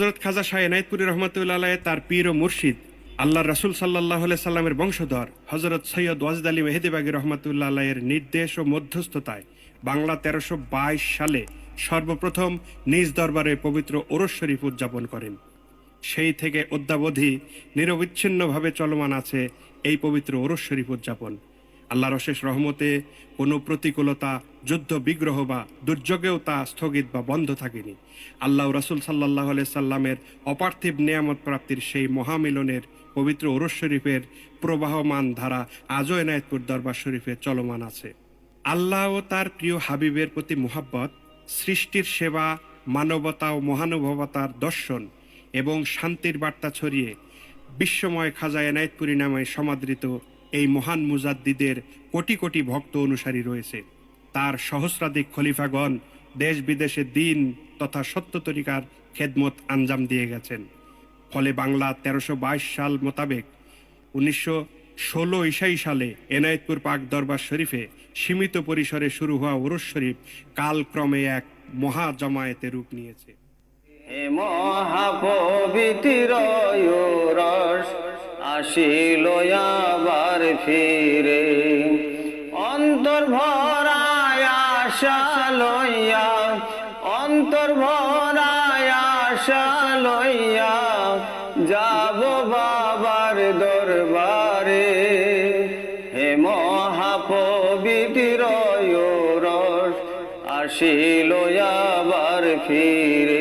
হজরত খাজা শাহ এনায়তপুরি রহমতুল্লাহ তার পীর ও মুর্শিদ আল্লাহ রাসুল সাল্লাহ সাল্লামের বংশধর হজরত সৈয়দ ওয়াজদ আলী মেহেদিবাগী রহমতুল্লাহ আলাইয়ের নির্দেশ ও মধ্যস্থতায় বাংলা তেরোশো সালে সর্বপ্রথম নিজ দরবারে পবিত্র ওরস শরীফ উদযাপন করেন। সেই থেকে অদ্যাবধি নিরবিচ্ছিন্নভাবে চলমান আছে এই পবিত্র ওরস শরীফ উদযাপন। আল্লাহর অশেষ রহমতে কোনো প্রতিকূলতা যুদ্ধ বিগ্রহ বা দুর্যোগেও তা স্থগিত বা বন্ধ থাকেনি। আল্লাহ রাসুল সাল্লাহ সাল্লামের অপার্থিব নিয়ামত প্রাপ্তির সেই মহামিলনের পবিত্র ওরস শরীফের প্রবাহমান ধারা আজও এনায়তপুর দরবার শরীফে চলমান আছে। আল্লাহ ও তার প্রিয় হাবিবের প্রতি মোহাব্বত, সৃষ্টির সেবা, মানবতা ও মহানুভবতার দর্শন এবং শান্তির বার্তা ছড়িয়ে বিশ্বময় খাজা এনায়েতপুরী নামে সমাদৃত এই মহান মুজাদ্দিদের কোটি কোটি ভক্ত অনুসারী রয়েছে। তার সহস্রাধিক খলিফাগণ দেশ বিদেশে দিন তথা সত্য তরিকার খেদমত আঞ্জাম দিয়ে গেছেন। ফলে বাংলা তেরোশো সাল মোতাবেক উনিশশো ষোলো ইসাই সালে এনায়েতপুর পাক দরবার শরীফে সীমিত পরিসরে শুরু হওয়া ওরস শরীফ কালক্রমে এক মহা জমায়েতে রূপ নিয়েছে। আসিল আবার ফিরে। আশা লইয়া অন্তর ভরায় আশা লইয়া যাব বাবার দরবারে। হে মহাপবিত্র রস আসিল ফিরে।